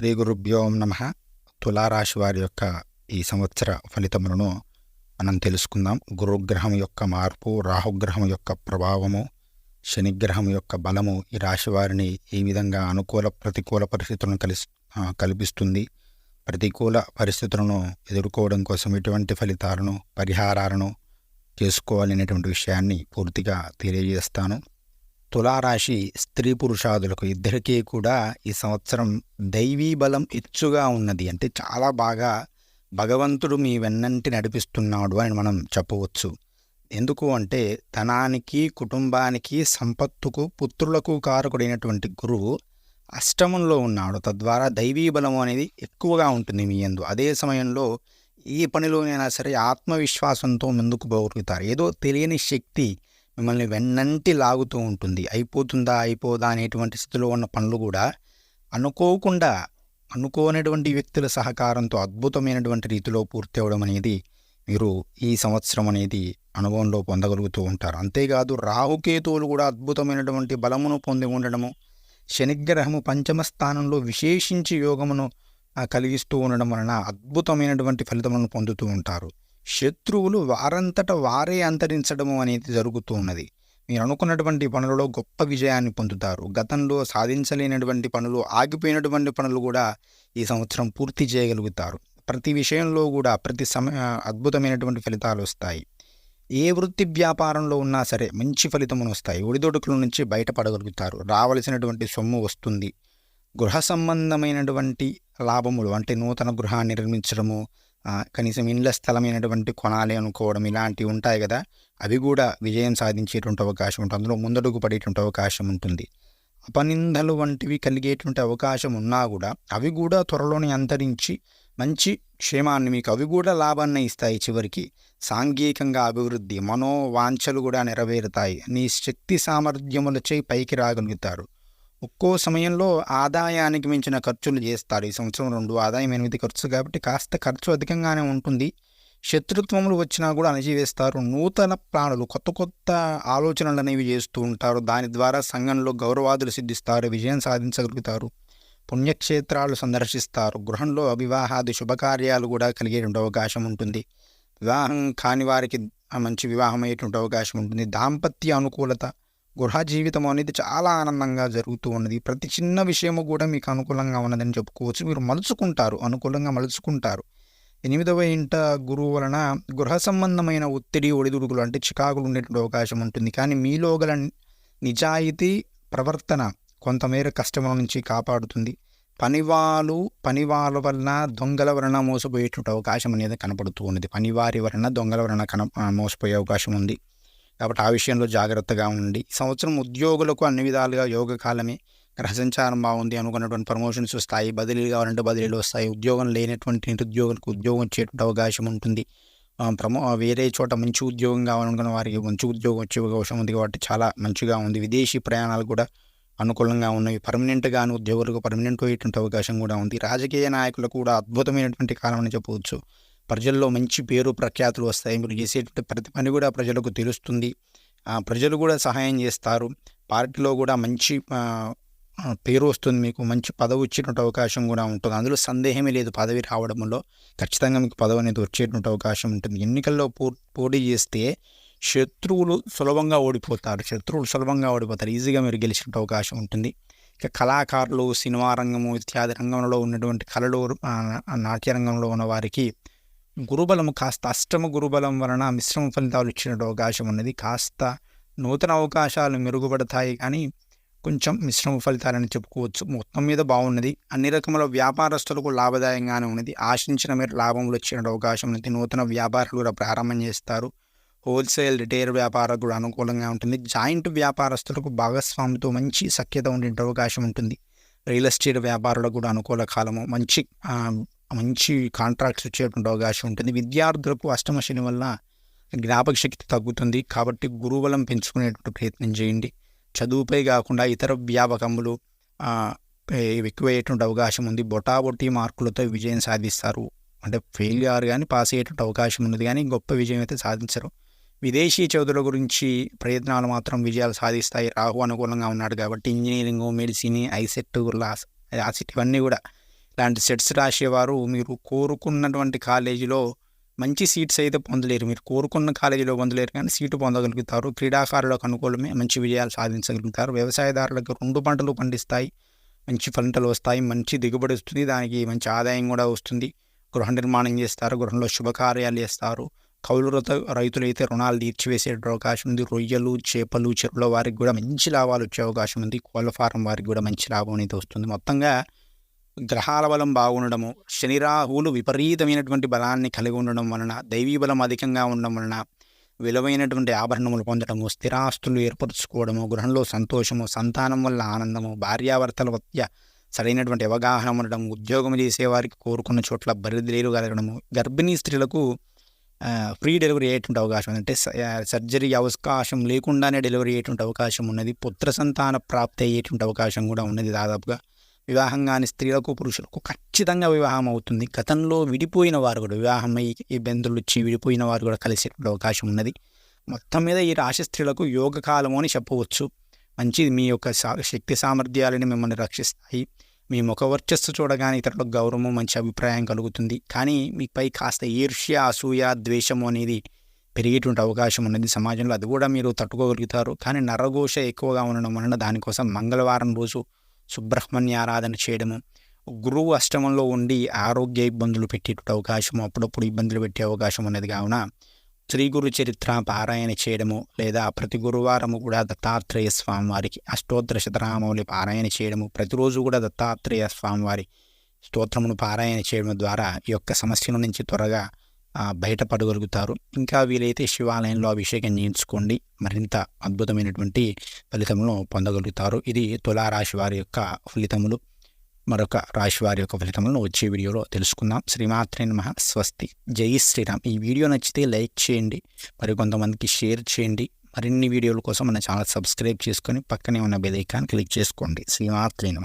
శ్రీ గురుభ్యో నమ. తులారాశి వారి యొక్క ఈ సంవత్సర ఫలితములను మనం తెలుసుకుందాం. గురుగ్రహం యొక్క మార్పు రాహుగ్రహం యొక్క ప్రభావము శనిగ్రహం యొక్క బలము ఈ రాశి వారిని ఏ విధంగా అనుకూల ప్రతికూల పరిస్థితులను కలిసి కల్పిస్తుంది. ప్రతికూల పరిస్థితులను ఎదుర్కోవడం కోసం ఎటువంటి ఫలితాలను పరిహారాలను చేసుకోవాలనేటువంటి విషయాన్ని పూర్తిగా తెలియజేస్తాను. తులారాశి స్త్రీ పురుషాదులకు ఇద్దరికీ కూడా ఈ సంవత్సరం దైవీ బలం ఉన్నది. అంటే చాలా బాగా భగవంతుడు మీ వెన్నంటి నడిపిస్తున్నాడు అని మనం చెప్పవచ్చు. ఎందుకు అంటే ధనానికి కుటుంబానికి సంపత్తుకు పుత్రులకు కారకుడైనటువంటి గురువు అష్టమంలో ఉన్నాడు. తద్వారా దైవీ బలం అనేది ఎక్కువగా ఉంటుంది మీ యందు. అదే సమయంలో ఏ పనిలోనైనా సరే ఆత్మవిశ్వాసంతో ముందుకు పోగలుగుతారు ఏదో తెలియని శక్తి మిమ్మల్ని వెన్నంటి లాగుతూ ఉంటుంది. అయిపోతుందా అయిపోదా అనేటువంటి స్థితిలో ఉన్న పనులు కూడా అనుకోకుండా అనుకోనటువంటి వ్యక్తుల సహకారంతో అద్భుతమైనటువంటి రీతిలో పూర్తి అవడం అనేది మీరు ఈ సంవత్సరం అనేది అనుభవంలో పొందగలుగుతూ ఉంటారు. అంతేకాదు రాహుకేతువులు కూడా అద్భుతమైనటువంటి బలమును పొంది ఉండడము శనిగ్రహము పంచమ స్థానంలో విశేషించి యోగమును కలిగిస్తూ ఉండడం వలన అద్భుతమైనటువంటి ఫలితములను పొందుతూ ఉంటారు. శత్రువులు వారంతట వారే అంతరించడము అనేది జరుగుతూ ఉన్నది. మీరు అనుకున్నటువంటి పనులలో గొప్ప విజయాన్ని పొందుతారు. గతంలో సాధించలేనటువంటి పనులు ఆగిపోయినటువంటి పనులు కూడా ఈ సంవత్సరం పూర్తి చేయగలుగుతారు. ప్రతి విషయంలో కూడా ప్రతి సమయ అద్భుతమైనటువంటి ఫలితాలు వస్తాయి. ఏ వృత్తి వ్యాపారంలో ఉన్నా సరే మంచి ఫలితములు వస్తాయి. ఒడిదొడుకుల నుంచి బయటపడగలుగుతారు. రావలసినటువంటి సొమ్ము వస్తుంది. గృహ సంబంధమైనటువంటి లాభములు అంటే నూతన గృహాన్ని నిర్మించడము కనీసం ఇండ్ల స్థలమైనటువంటి కొనాలి అనుకోవడం ఇలాంటివి ఉంటాయి కదా అవి కూడా విజయం సాధించేటువంటి అవకాశం ఉంటుంది. అందులో ముందడుగు పడేటువంటి అవకాశం ఉంటుంది. అపనిందలు వంటివి కలిగేటువంటి అవకాశం ఉన్నా కూడా అవి కూడా త్వరలోనే అంతరించి మంచి క్షేమాన్ని మీకు అవి కూడా లాభాన్ని ఇస్తాయి చివరికి. సాంఘికంగా అభివృద్ధి మనోవాంఛలు కూడా నెరవేరుతాయి. నీ శక్తి సామర్థ్యములచే పైకి రాగలుగుతారు. ఒక్కో సమయంలో ఆదాయానికి మించిన ఖర్చులు చేస్తారు. ఈ సంవత్సరం రెండు ఆదాయం ఎనిమిది ఖర్చు కాబట్టి కాస్త ఖర్చు అధికంగానే ఉంటుంది. శత్రుత్వములు వచ్చినా కూడా అణచివేస్తారు. నూతన ప్రాణులు కొత్త కొత్త ఆలోచనలు అనేవి చేస్తూ ఉంటారు. దాని ద్వారా సంఘంలో గౌరవాదులు సిద్ధిస్తారు విజయం సాధించగలుగుతారు పుణ్యక్షేత్రాలు సందర్శిస్తారు. గృహంలో అవివాహాది శుభకార్యాలు కూడా కలిగేటువంటి అవకాశం ఉంటుంది. వివాహం కాని వారికి మంచి వివాహం అయ్యేటువంటి అవకాశం ఉంటుంది. దాంపత్య అనుకూలత గృహ జీవితం అనేది చాలా ఆనందంగా జరుగుతూ ఉన్నది. ప్రతి చిన్న విషయము కూడా మీకు అనుకూలంగా ఉన్నదని చెప్పుకోవచ్చు. మీరు మలుచుకుంటారు అనుకూలంగా మలుచుకుంటారు. ఎనిమిదవ ఇంట గురువు వలన గృహ సంబంధమైన ఒత్తిడి ఒడిదుడుకులు అంటే చికాకులు ఉండేటువంటి అవకాశం ఉంటుంది. కానీ మీలో గల నిజాయితీ ప్రవర్తన కొంతమేర కష్టముల నుంచి కాపాడుతుంది. పనివాళ్ళు పనివాళ్ళ వలన దొంగల వలన మోసపోయేటువంటి అవకాశం అనేది కనపడుతూ ఉన్నది. పనివారి వలన దొంగల వలన కన మోసపోయే అవకాశం ఉంది. కాబట్టి ఆ విషయంలో జాగ్రత్తగా ఉండి సంవత్సరం ఉద్యోగులకు అన్ని విధాలుగా యోగ కాలమే గ్రహ సంచారం బాగుంది అనుకున్నటువంటి ప్రమోషన్స్ వస్తాయి బదిలీలు కావాలంటే బదిలీలు వస్తాయి ఉద్యోగం లేనటువంటి నిరుద్యోగులకు ఉద్యోగం వచ్చేటువంటి అవకాశం ఉంటుంది. ప్రమో వేరే చోట మంచి ఉద్యోగం కావాలనుకున్న వారికి మంచి ఉద్యోగం వచ్చే అవకాశం ఉంది కాబట్టి చాలా మంచిగా ఉంది. విదేశీ ప్రయాణాలు కూడా అనుకూలంగా ఉన్నాయి. పర్మనెంట్గాను ఉద్యోగులకు పర్మనెంట్ అయ్యేటువంటి అవకాశం కూడా ఉంది. రాజకీయ నాయకులకు కూడా అద్భుతమైనటువంటి కాలం అని చెప్పవచ్చు. ప్రజల్లో మంచి పేరు ప్రఖ్యాతులు వస్తాయి మీరు చేసేటువంటి ప్రతి పని కూడా ప్రజలకు తెలుస్తుంది. ప్రజలు కూడా సహాయం చేస్తారు. పార్టీలో కూడా మంచి పేరు వస్తుంది మీకు మంచి పదవి వచ్చేటువంటి అవకాశం కూడా ఉంటుంది. అందులో సందేహమే లేదు పదవి రావడంలో. ఖచ్చితంగా మీకు పదవి అనేది వచ్చేటువంటి అవకాశం ఉంటుంది. ఎన్నికల్లో పో పోటీ చేస్తే శత్రువులు సులభంగా ఓడిపోతారు. శత్రువులు సులభంగా ఓడిపోతారు. ఈజీగా మీరు గెలిచిన అవకాశం ఉంటుంది. ఇక కళాకారులు సినిమా రంగము ఇత్యాది రంగంలో ఉన్నటువంటి కళలు నాట్య రంగంలో ఉన్న వారికి గురుబలం కాస్త అష్టమ గురుబలం వలన మిశ్రమ ఫలితాలు ఇచ్చినట్టు అవకాశం ఉన్నది. కాస్త నూతన అవకాశాలు మెరుగుపడతాయి కానీ కొంచెం మిశ్రమ ఫలితాలని చెప్పుకోవచ్చు. మొత్తం మీద బాగున్నది. అన్ని రకముల వ్యాపారస్తులకు లాభదాయంగానే ఉన్నది. ఆశించిన మీరు లాభములు వచ్చే అవకాశం ఉన్నది. నూతన వ్యాపారాలు కూడా ప్రారంభం చేస్తారు. హోల్సేల్ రిటైల్ వ్యాపారం కూడా అనుకూలంగా ఉంటుంది. జాయింట్ వ్యాపారస్తులకు భాగస్వామితో మంచి సఖ్యత ఉండే అవకాశం ఉంటుంది. రియల్ ఎస్టేట్ వ్యాపారులకు కూడా అనుకూల కాలము. మంచి మంచి కాంట్రాక్ట్స్ వచ్చేటువంటి అవకాశం ఉంటుంది. విద్యార్థులకు అష్టమ శని వల్ల జ్ఞాపక శక్తి తగ్గుతుంది. కాబట్టి గురుబలం పెంచుకునేటువంటి ప్రయత్నం చేయండి. చదువుపై కాకుండా ఇతర వ్యాపకములు ఎక్కువయ్యేటువంటి అవకాశం ఉంది. బొటాబొట్టి మార్కులతో విజయం సాధిస్తారు. అంటే ఫెయిల్ కారు కానీ పాస్ అయ్యేటువంటి అవకాశం ఉన్నది. కానీ గొప్ప విజయం అయితే సాధించరు. విదేశీ చదువుల గురించి ప్రయత్నాలు మాత్రం విజయాలు సాధిస్తాయి. రాహు అనుకూలంగా ఉన్నాడు కాబట్టి ఇంజనీరింగ్ మెడిసిన్ ఐసెట్ లాస్ యాసిట్ ఇవన్నీ కూడా ఇలాంటి సెట్స్ రాసేవారు. మీరు కోరుకున్నటువంటి కాలేజీలో మంచి సీట్స్ అయితే పొందలేరు. మీరు కోరుకున్న కాలేజీలో పొందలేరు కానీ సీటు పొందగలుగుతారు. క్రీడాకారులకు అనుకూలమే మంచి విజయాలు సాధించగలుగుతారు. వ్యవసాయదారులకు రెండు పంటలు పండిస్తాయి. మంచి పంటలు వస్తాయి. మంచి దిగుబడి వస్తుంది. దానికి మంచి ఆదాయం కూడా వస్తుంది. గృహ నిర్మాణం చేస్తారు. గృహంలో శుభకార్యాలు చేస్తారు. కౌలు రైతులైతే రుణాలు తీర్చివేసే అవకాశం ఉంది. రొయ్యలు చేపలు చెరువుల వారికి కూడా మంచి లాభాలు వచ్చే అవకాశం ఉంది. కోళ్ళ ఫారం వారికి కూడా మంచి లాభం అయితే వస్తుంది. మొత్తంగా గ్రహాల బలం బాగుండడము శని రాహువులు విపరీతమైనటువంటి బలాన్ని కలిగి ఉండడం వలన దైవీ బలం అధికంగా ఉండడం వలన విలువైనటువంటి ఆభరణములు పొందడము స్థిరాస్తులు ఏర్పరచుకోవడము గృహంలో సంతోషము సంతానం వల్ల ఆనందము భార్యాభర్తల మధ్య సరైనటువంటి అవగాహన ఉండడం ఉద్యోగం చేసేవారికి కోరుకున్న చోట్ల బరిదిలేలు కలగడము గర్భిణీ స్త్రీలకు ఫ్రీ డెలివరీ అయ్యేటువంటి అవకాశం అంటే స- సర్జరీ అవకాశం లేకుండానే డెలివరీ అయ్యేటువంటి అవకాశం ఉన్నది. పుత్ర సంతాన ప్రాప్తి అయ్యేటువంటి అవకాశం కూడా ఉన్నది దాదాపుగా. వివాహం కాని స్త్రీలకు పురుషులకు ఖచ్చితంగా వివాహం అవుతుంది. గతంలో విడిపోయిన వారు కూడా వివాహం అయ్యి బెందులు వచ్చి విడిపోయిన వారు కూడా కలిసే అవకాశం ఉన్నది. మొత్తం మీద ఈ రాశి స్త్రీలకు యోగ కాలము అని చెప్పవచ్చు. మంచిది. మీ యొక్క శక్తి సామర్థ్యాలని మిమ్మల్ని రక్షిస్తాయి. మీ ముఖ వర్చస్సు చూడగానే ఇతరులకు గౌరవం మంచి అభిప్రాయం కలుగుతుంది. కానీ మీపై కాస్త ఈర్ష్య అసూయ ద్వేషము అనేది పెరిగేటువంటి అవకాశం ఉన్నది సమాజంలో. అది కూడా మీరు తట్టుకోగలుగుతారు. కానీ నరఘోష ఎక్కువగా ఉండడం వలన దానికోసం మంగళవారం రోజు సుబ్రహ్మణ్య ఆరాధన చేయడము. గురువు అష్టమంలో ఉండి ఆరోగ్య ఇబ్బందులు పెట్టేట అవకాశం అప్పుడప్పుడు ఇబ్బందులు పెట్టే అవకాశం ఉన్నది. కావున శ్రీ గురు చరిత్ర పారాయణ చేయడము లేదా ప్రతి గురువారము కూడా దత్తాత్రేయ స్వామి వారికి అష్టోత్తర శతనామౌలి పారాయణ చేయడము ప్రతిరోజు కూడా దత్తాత్రేయ స్వామి వారి స్తోత్రమును పారాయణ చేయడం ద్వారా ఈ యొక్క సమస్యల నుంచి త్వరగా బయటపడగలుగుతారు ఇంకా వీలైతే శివాలయంలో అభిషేకం చేయించుకోండి. మరింత అద్భుతమైనటువంటి ఫలితములను పొందగలుగుతారు. ఇది తులారాశి వారి యొక్క ఫలితములు. మరొక రాశి వారి యొక్క ఫలితములను వచ్చే వీడియోలో తెలుసుకుందాం. శ్రీమాత్రే నమ. స్వస్తి. జై శ్రీరామ్. ఈ వీడియో నచ్చితే లైక్ చేయండి. మరి కొంతమందికి షేర్ చేయండి. మరిన్ని వీడియోల కోసం మన ఛానల్ సబ్స్క్రైబ్ చేసుకొని పక్కనే ఉన్న బెల్ ఐకాన్ క్లిక్ చేసుకోండి. శ్రీమాత్రే నమ.